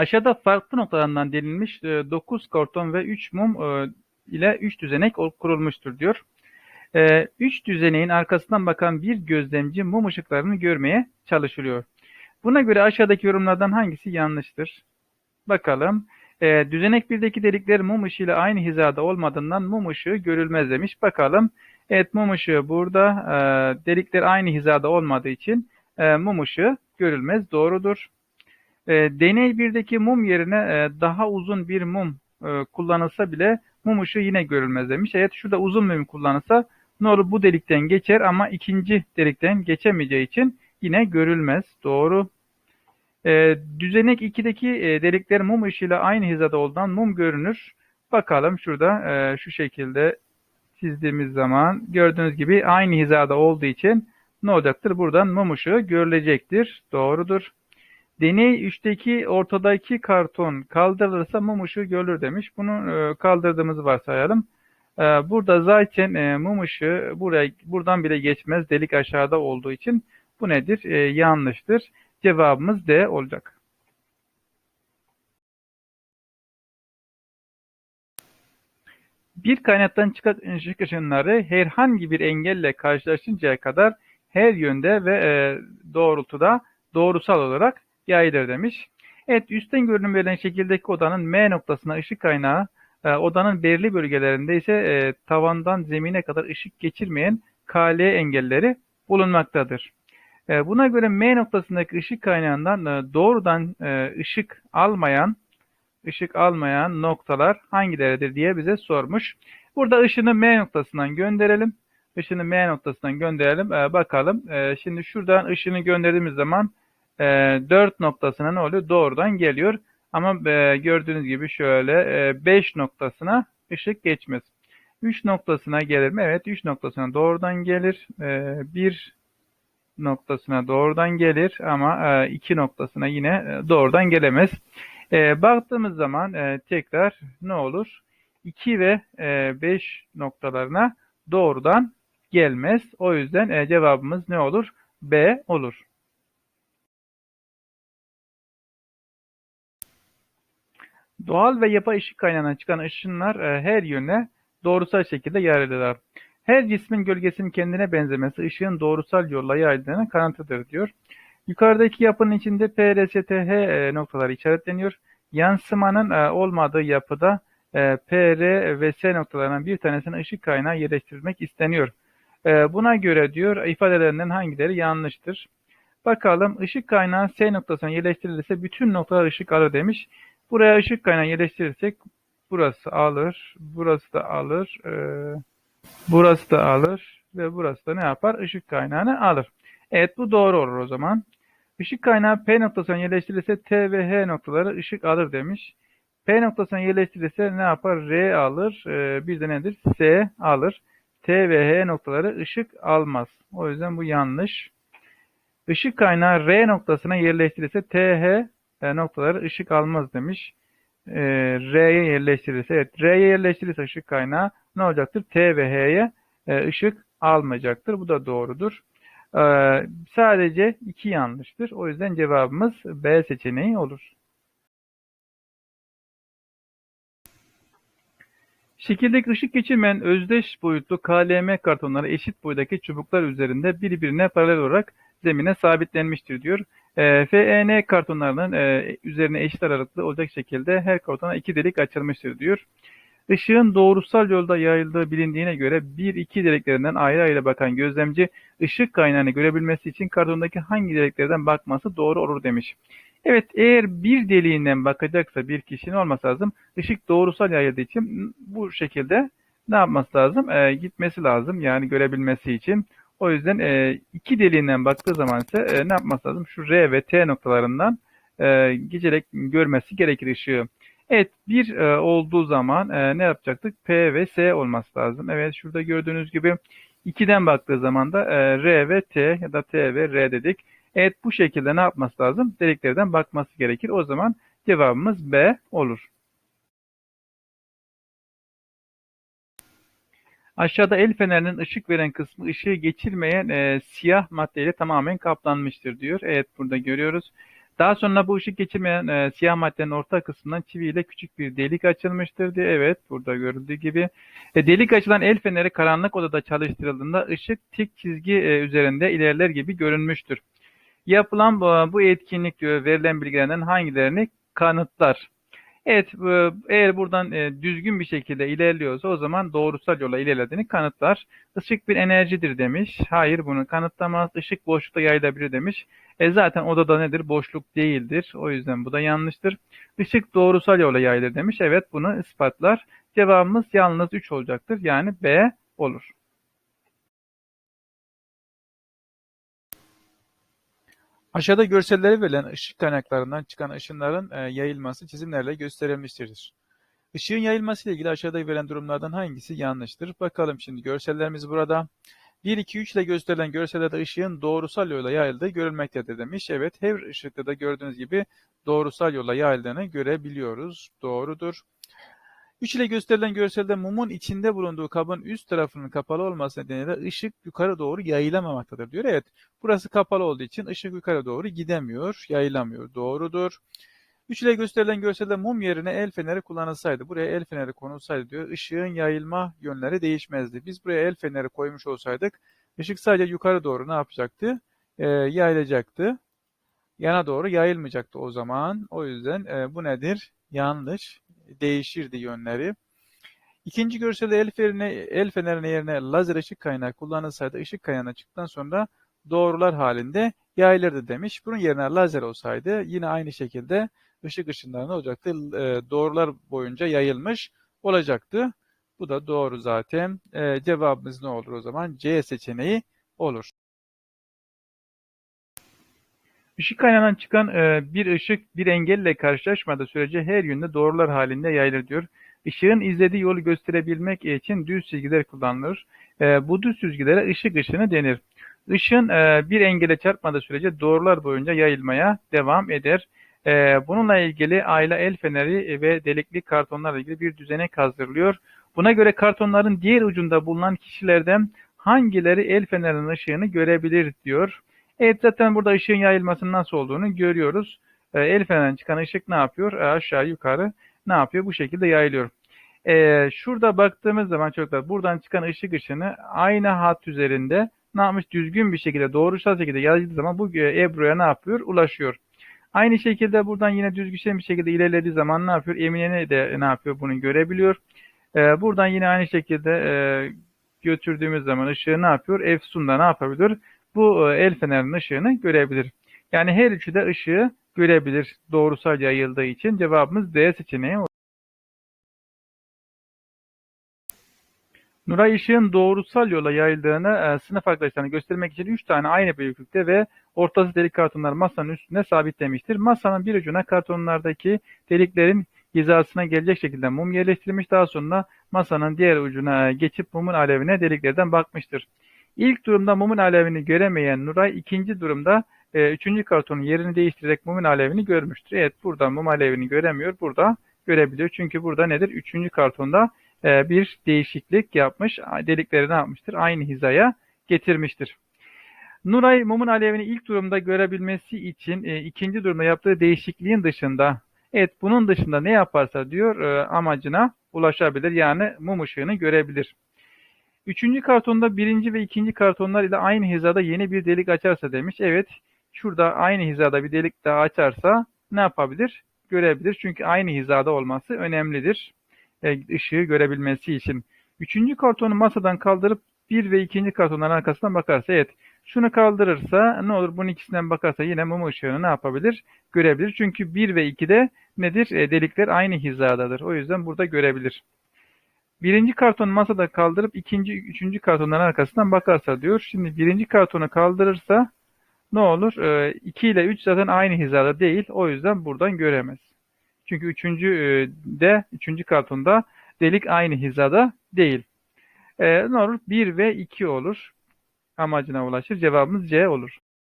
Aşağıda farklı noktalardan delinmiş 9 karton ve 3 mum e, ile 3 düzenek kurulmuştur diyor. 3 düzeneğin arkasından bakan bir gözlemci mum ışıklarını görmeye çalışılıyor. Buna göre aşağıdaki yorumlardan hangisi yanlıştır? Bakalım. E, düzenek birdeki delikler mum ışığıyla aynı hizada olmadığından mum ışığı görülmez demiş. Bakalım. Evet mum ışığı burada. E, delikler aynı hizada olmadığı için e, mum ışığı görülmez. Doğrudur. E, deney birdeki mum yerine e, daha uzun bir mum e, kullanılsa bile mum ışığı yine görülmez demiş. Evet şurada uzun mum kullanılsa ne olur bu delikten geçer ama ikinci delikten geçemeyeceği için yine görülmez. Doğru. E, düzenek 2'deki e, delikler mum ışığıyla aynı hizada olduğundan mum görünür. Bakalım şurada e, şu şekilde çizdiğimiz zaman gördüğünüz gibi aynı hizada olduğu için ne olacaktır? Buradan mum ışığı görülecektir. Doğrudur. Deney 3'teki ortadaki karton kaldırılırsa mum ışığı görülür demiş. Bunu e, kaldırdığımızı varsayalım. E, burada zaten e, mum ışığı buraya, buradan bile geçmez. Delik aşağıda olduğu için bu nedir? E, yanlıştır. Cevabımız D olacak. Bir kaynaktan çıkan ışık ışınları herhangi bir engelle karşılaşıncaya kadar her yönde ve e, doğrultuda doğrusal olarak yayılır demiş. Evet üstten görünüm verilen şekildeki odanın M noktasına ışık kaynağı e, odanın belirli bölgelerinde ise e, tavandan zemine kadar ışık geçirmeyen KL engelleri bulunmaktadır. E, buna göre M noktasındaki ışık kaynağından e, doğrudan e, ışık almayan ışık almayan noktalar hangileridir diye bize sormuş. Burada ışını M noktasından gönderelim. Işını M noktasından gönderelim. Bakalım. Şimdi şuradan ışını gönderdiğimiz zaman 4 noktasına ne oluyor? Doğrudan geliyor. Ama gördüğünüz gibi şöyle 5 noktasına ışık geçmez. 3 noktasına gelir mi? Evet 3 noktasına doğrudan gelir. 1 noktasına doğrudan gelir ama 2 noktasına yine doğrudan gelemez. E, baktığımız zaman e, tekrar ne olur? 2 ve e, 5 noktalarına doğrudan gelmez. O yüzden e, cevabımız ne olur? B olur. Doğal ve yapay ışık kaynağından çıkan ışınlar e, her yöne doğrusal şekilde yayılırlar. Her cismin gölgesinin kendine benzemesi ışığın doğrusal yolla yayıldığının kanıtıdır diyor. Yukarıdaki yapının içinde P, R, S, T, H e, noktaları işaretleniyor. Yansımanın e, olmadığı yapıda e, P, R ve S noktalarından bir tanesine ışık kaynağı yerleştirilmek isteniyor. Buna göre diyor ifadelerinden hangileri yanlıştır? Bakalım ışık kaynağı S noktasına yerleştirilirse bütün noktalar ışık alır demiş. Buraya ışık kaynağı yerleştirirsek burası alır, burası da alır, burası da alır ve burası da ne yapar? Işık kaynağını alır. Evet bu doğru olur o zaman. Işık kaynağı P noktasına yerleştirilirse T ve H noktaları ışık alır demiş. P noktasına yerleştirilirse ne yapar? R alır. Ee, bir de nedir? S alır. T ve H noktaları ışık almaz. O yüzden bu yanlış. Işık kaynağı R noktasına yerleştirilirse T, H e, noktaları ışık almaz demiş. Ee, R'ye yerleştirilirse, evet R'ye yerleştirilirse ışık kaynağı ne olacaktır? T ve H'ye e, ışık almayacaktır. Bu da doğrudur. Ee, sadece iki yanlıştır. O yüzden cevabımız B seçeneği olur. Şekildeki ışık geçirmeyen özdeş boyutlu KLM kartonları eşit boydaki çubuklar üzerinde birbirine paralel olarak zemine sabitlenmiştir diyor. E, FEN kartonlarının e, üzerine eşit aralıklı olacak şekilde her kartona iki delik açılmıştır diyor. Işığın doğrusal yolda yayıldığı bilindiğine göre bir iki deliklerinden ayrı ayrı bakan gözlemci ışık kaynağını görebilmesi için kartondaki hangi deliklerden bakması doğru olur demiş. Evet eğer bir deliğinden bakacaksa bir kişinin olması lazım. Işık doğrusal yayıldığı için bu şekilde ne yapması lazım? Ee, gitmesi lazım yani görebilmesi için. O yüzden e, iki deliğinden baktığı zaman ise e, ne yapması lazım? Şu R ve T noktalarından e, geçerek görmesi gerekir ışığı. Evet bir e, olduğu zaman e, ne yapacaktık? P ve S olması lazım. Evet şurada gördüğünüz gibi 2'den baktığı zaman da e, R ve T ya da T ve R dedik. Evet bu şekilde ne yapması lazım? Deliklerden bakması gerekir. O zaman cevabımız B olur. Aşağıda el fenerinin ışık veren kısmı ışığı geçirmeyen e, siyah maddeyle tamamen kaplanmıştır diyor. Evet burada görüyoruz. Daha sonra bu ışık geçirmeyen e, siyah maddenin orta kısmından çiviyle küçük bir delik açılmıştır diye. Evet burada görüldüğü gibi. E, delik açılan el feneri karanlık odada çalıştırıldığında ışık tik çizgi e, üzerinde ilerler gibi görünmüştür. Yapılan bu, bu etkinlik diyor verilen bilgilerden hangilerini kanıtlar? Evet, eğer buradan e, düzgün bir şekilde ilerliyorsa o zaman doğrusal yola ilerlediğini kanıtlar. Işık bir enerjidir demiş. Hayır bunu kanıtlamaz. Işık boşlukta yayılabilir demiş. E zaten odada nedir? Boşluk değildir. O yüzden bu da yanlıştır. Işık doğrusal yola yayılır demiş. Evet bunu ispatlar. Cevabımız yalnız 3 olacaktır. Yani B olur. Aşağıda görsellere verilen ışık kaynaklarından çıkan ışınların e, yayılması çizimlerle gösterilmiştir. Işığın yayılması ile ilgili aşağıda verilen durumlardan hangisi yanlıştır? Bakalım şimdi görsellerimiz burada. 1, 2, 3 ile gösterilen görsellerde ışığın doğrusal yola yayıldığı görülmektedir demiş. Evet her ışıkta da gördüğünüz gibi doğrusal yola yayıldığını görebiliyoruz. Doğrudur. 3 ile gösterilen görselde mumun içinde bulunduğu kabın üst tarafının kapalı olması nedeniyle ışık yukarı doğru yayılamamaktadır diyor. Evet burası kapalı olduğu için ışık yukarı doğru gidemiyor, yayılamıyor. Doğrudur. 3 ile gösterilen görselde mum yerine el feneri kullanılsaydı, buraya el feneri konulsaydı diyor, ışığın yayılma yönleri değişmezdi. Biz buraya el feneri koymuş olsaydık, ışık sadece yukarı doğru ne yapacaktı? Ee, yayılacaktı. Yana doğru yayılmayacaktı o zaman. O yüzden e, bu nedir? Yanlış. Değişirdi yönleri. İkinci görselde el, fenerine, el fenerine yerine lazer ışık kaynağı kullanılsaydı, ışık kaynağına çıktıktan sonra doğrular halinde yayılırdı demiş. Bunun yerine lazer olsaydı yine aynı şekilde ışık ışınları ne olacaktı? E, doğrular boyunca yayılmış olacaktı. Bu da doğru zaten. E, cevabımız ne olur o zaman? C seçeneği olur. Işık kaynağından çıkan e, bir ışık bir engelle karşılaşmadığı sürece her yönde doğrular halinde yayılır diyor. Işığın izlediği yolu gösterebilmek için düz çizgiler kullanılır. E, bu düz çizgilere ışık ışını denir. Işın e, bir engele çarpmadığı sürece doğrular boyunca yayılmaya devam eder. E, bununla ilgili ayla el feneri ve delikli kartonlarla ilgili bir düzenek hazırlıyor. Buna göre kartonların diğer ucunda bulunan kişilerden hangileri el fenerinin ışığını görebilir diyor. Evet zaten burada ışığın yayılmasının nasıl olduğunu görüyoruz. E, el fenerinden çıkan ışık ne yapıyor? E, aşağı yukarı ne yapıyor? Bu şekilde yayılıyor. E, şurada baktığımız zaman çocuklar buradan çıkan ışık ışını aynı hat üzerinde ne yapmış? Düzgün bir şekilde doğrusal şekilde yayıldığı zaman bu e, Ebru'ya ne yapıyor? Ulaşıyor. Aynı şekilde buradan yine düzgün bir şekilde ilerlediği zaman ne yapıyor? Emine'ne de ne yapıyor? Bunu görebiliyor. E, buradan yine aynı şekilde e, götürdüğümüz zaman ışığı ne yapıyor? Efsun da ne yapabilir? Bu e, el fenerinin ışığını görebilir. Yani her üçü de ışığı görebilir doğrusal yayıldığı için cevabımız D seçeneği olur. Nuray ışığın doğrusal yola yayıldığını e, sınıf arkadaşlarına göstermek için 3 tane aynı büyüklükte ve ortası delik kartonlar masanın üstünde sabitlemiştir. Masanın bir ucuna kartonlardaki deliklerin hizasına gelecek şekilde mum yerleştirilmiş. Daha sonra masanın diğer ucuna geçip mumun alevine deliklerden bakmıştır. İlk durumda mumun alevini göremeyen Nuray ikinci durumda e, üçüncü kartonun yerini değiştirerek mumun alevini görmüştür. Evet burada mum alevini göremiyor. Burada görebiliyor. Çünkü burada nedir? Üçüncü kartonda e, bir değişiklik yapmış. Delikleri ne yapmıştır? Aynı hizaya getirmiştir. Nuray mumun alevini ilk durumda görebilmesi için e, ikinci durumda yaptığı değişikliğin dışında evet bunun dışında ne yaparsa diyor e, amacına ulaşabilir. Yani mum ışığını görebilir. Üçüncü kartonda birinci ve ikinci kartonlar ile aynı hizada yeni bir delik açarsa demiş. Evet şurada aynı hizada bir delik daha açarsa ne yapabilir? Görebilir. Çünkü aynı hizada olması önemlidir. E, ışığı görebilmesi için. Üçüncü kartonu masadan kaldırıp bir ve ikinci kartonların arkasından bakarsa evet şunu kaldırırsa ne olur bunun ikisinden bakarsa yine mum ışığını ne yapabilir? Görebilir. Çünkü 1 ve 2'de nedir? E, delikler aynı hizadadır. O yüzden burada görebilir. Birinci kartonu masada kaldırıp ikinci, üçüncü kartonların arkasından bakarsa diyor. Şimdi birinci kartonu kaldırırsa ne olur? E, 2 ile 3 zaten aynı hizada değil. O yüzden buradan göremez. Çünkü üçüncü e, de, üçüncü kartonda delik aynı hizada değil. E, ne olur? 1 ve 2 olur. Amacına ulaşır. Cevabımız C olur.